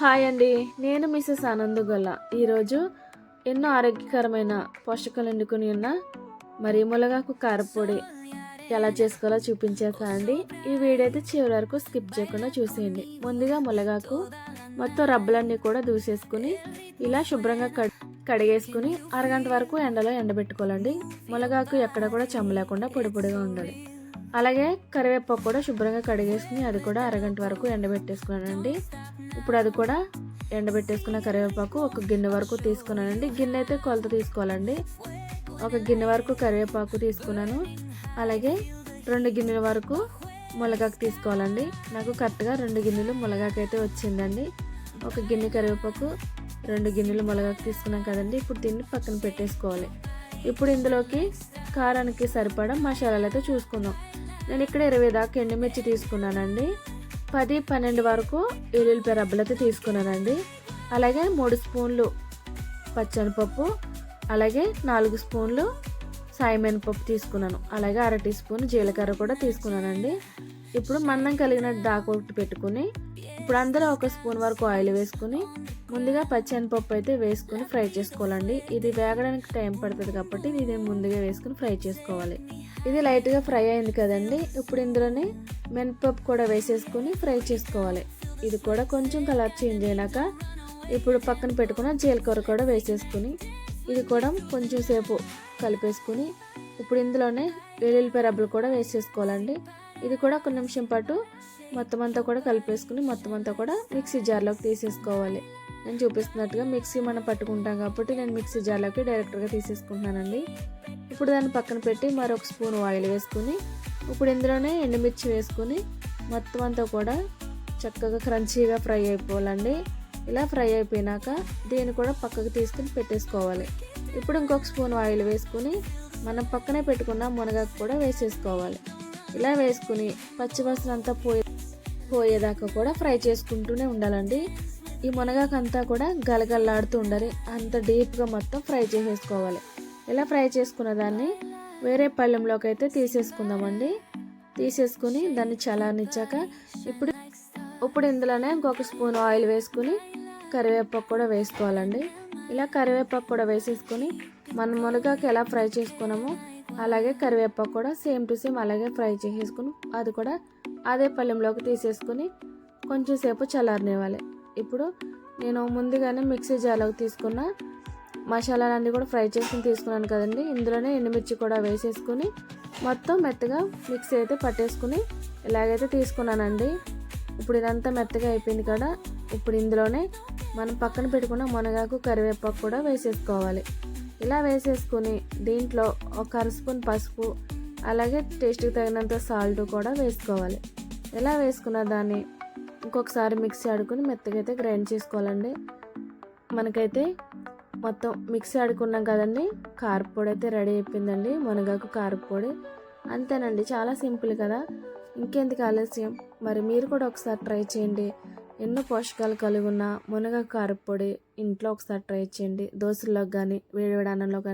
Hi అండి. నేను Mrs Anand గొల్ల. ఈరోజు ఎన్నో ఆరోగ్యకరమైన పోషకాలు వండుకుని ఉన్న మరి ములగాకు కారపొడి ఎలా చేసుకోవాలో చూపించేస్తా అండి. ఈ వీడియో అయితే చివరి వరకు స్కిప్ చేయకుండా చూసేయండి. ముందుగా ములగాకు మొత్తం రబ్బలన్నీ కూడా దూసేసుకుని ఇలా శుభ్రంగా కడిగేసుకుని అరగంట వరకు ఎండలో ఎండబెట్టుకోవాలండి. ములగాకు ఎక్కడ కూడా చెమ్మ లేకుండా పొడి పొడిగా ఉండాలి. అలాగే కరివేపాకు కూడా శుభ్రంగా కడిగేసుకుని అది కూడా అరగంట వరకు ఎండబెట్టేసుకున్నానండి. ఇప్పుడు అది కూడా ఎండబెట్టేసుకున్న కరివేపాకు ఒక గిన్నె వరకు తీసుకున్నానండి. గిన్నె అయితే కొలత తీసుకోవాలండి. ఒక గిన్నె వరకు కరివేపాకు తీసుకున్నాను. అలాగే రెండు గిన్నెల వరకు మునగాకు తీసుకోవాలండి. నాకు కరెక్ట్గా రెండు గిన్నెలు మునగాకు అయితే వచ్చిందండి. ఒక గిన్నె కరివేపాకు రెండు గిన్నెలు మునగాకు తీసుకున్నాం కదండి. ఇప్పుడు దీన్ని పక్కన పెట్టేసుకోవాలి. ఇప్పుడు ఇందులోకి కారానికి సరిపడా మసాలాలు అయితే చూసుకుందాం. నేను ఇక్కడ ఇరవై దాకా ఎండుమిర్చి తీసుకున్నానండి. పది పన్నెండు వరకు ఎల్లుల్లిపాయ రబ్బలైతే తీసుకున్నానండి. అలాగే మూడు స్పూన్లు పచ్చనిపప్పు అలాగే నాలుగు స్పూన్లు సాయమైన పప్పు తీసుకున్నాను. అలాగే అర టీ స్పూన్ జీలకర్ర కూడా తీసుకున్నానండి. ఇప్పుడు మందం కలిగిన దాకా ఒకటి పెట్టుకుని ఇప్పుడు అందరూ ఒక స్పూన్ వరకు ఆయిల్ వేసుకుని ముందుగా పచ్చనిపప్పు అయితే వేసుకుని ఫ్రై చేసుకోవాలండి. ఇది వేగడానికి టైం పడుతుంది కాబట్టి ఇది ముందుగా వేసుకుని ఫ్రై చేసుకోవాలి. ఇది లైట్గా ఫ్రై అయింది కదండి. ఇప్పుడు ఇందులోనే మినపప్పు కూడా వేసేసుకుని ఫ్రై చేసుకోవాలి. ఇది కూడా కొంచెం కలర్ చేంజ్ అయినాక ఇప్పుడు పక్కన పెట్టుకున్న జీలకర్ర కూడా వేసేసుకుని ఇది కూడా కొంచెం సేపు కలిపేసుకుని ఇప్పుడు ఇందులోనే వెల్లుల్లిపాయ రబ్బలు కూడా వేసేసుకోవాలండి. ఇది కూడా ఒక నిమిషం పాటు మొత్తం అంతా కూడా కలిపేసుకుని మొత్తం అంతా కూడా మిక్సీ జార్లోకి తీసేసుకోవాలి. నేను చూపిస్తున్నట్టుగా మిక్సీ మనం పట్టుకుంటాం కాబట్టి నేను మిక్సీ జార్లోకి డైరెక్ట్గా తీసేసుకుంటున్నానండి. ఇప్పుడు దాన్ని పక్కన పెట్టి మరొక స్పూన్ ఆయిల్ వేసుకుని ఇప్పుడు ఇందులోనే ఎండుమిర్చి వేసుకుని మొత్తం అంతా కూడా చక్కగా క్రంచీగా ఫ్రై అయిపోవాలండి. ఇలా ఫ్రై అయిపోయినాక దీన్ని కూడా పక్కకు తీసుకుని పెట్టేసుకోవాలి. ఇప్పుడు ఇంకొక స్పూన్ ఆయిల్ వేసుకుని మనం పక్కనే పెట్టుకున్న మునగాకు కూడా వేసేసుకోవాలి. ఇలా వేసుకుని పచ్చివాసన అంతా పోయే పోయేదాకా కూడా ఫ్రై చేసుకుంటూనే ఉండాలండి. ఈ మునగాకు అంతా కూడా గలగల్లాడుతూ ఉండాలి. అంత డీప్గా మొత్తం ఫ్రై చేసేసుకోవాలి. ఇలా ఫ్రై చేసుకున్న దాన్ని వేరే పళ్ళెంలోకి అయితే తీసేసుకుందామండి. తీసేసుకుని దాన్ని చలానిచ్చాక ఇప్పుడు ఇప్పుడు ఇందులోనే ఇంకొక స్పూన్ ఆయిల్ వేసుకుని కరివేపాకు కూడా వేసుకోవాలండి. ఇలా కరివేపాకు కూడా వేసేసుకొని మనం మునగాకు ఎలా ఫ్రై చేసుకున్నామో అలాగే కరివేపాకు కూడా సేమ్ టు సేమ్ అలాగే ఫ్రై చేసేసుకుని అది కూడా అదే పళ్ళెంలోకి తీసేసుకుని కొంచెం సేపు చల్లారనివ్వాలి. ఇప్పుడు నేను ముందుగానే మిక్సీ జార్లోకి తీసుకున్న మసాలాలన్నీ కూడా ఫ్రై చేసుకుని తీసుకున్నాను కదండి. ఇందులోనే ఎండుమిర్చి కూడా వేసేసుకుని మొత్తం మెత్తగా మిక్సీ అయితే పట్టేసుకుని ఇలాగైతే తీసుకున్నానండి. ఇప్పుడు ఇదంతా మెత్తగా అయిపోయింది కదా ఇప్పుడు ఇందులోనే మనం పక్కన పెట్టుకున్న మునగాకు కరివేపాకు కూడా వేసేసుకోవాలి. ఇలా వేసేసుకుని దీంట్లో ఒక అర స్పూన్ పసుపు అలాగే టేస్ట్కి తగినంత సాల్ట్ కూడా వేసుకోవాలి. ఇలా వేసుకున్న దాన్ని ఇంకొకసారి మిక్సీ ఆడుకుని మెత్తగా అయితే గ్రైండ్ చేసుకోవాలండి. మనకైతే మొత్తం మిక్సీ ఆడుకున్నాం కదండి. కారపొడి అయితే రెడీ అయిపోయిందండి. మునగాకు కారపొడి. అంతేనండి. చాలా సింపుల్ కదా. ఇంకెందుకు ఆలస్యం? మరి మీరు కూడా ఒకసారి ట్రై చేయండి. ఎన్నో పోషకాలు కలిగి ఉన్న మునగ కారపొడి ఇంట్లో ఒకసారి ట్రై చేయండి. దోశల్లో కానీ వేడివేడి అన్నంలో కానీ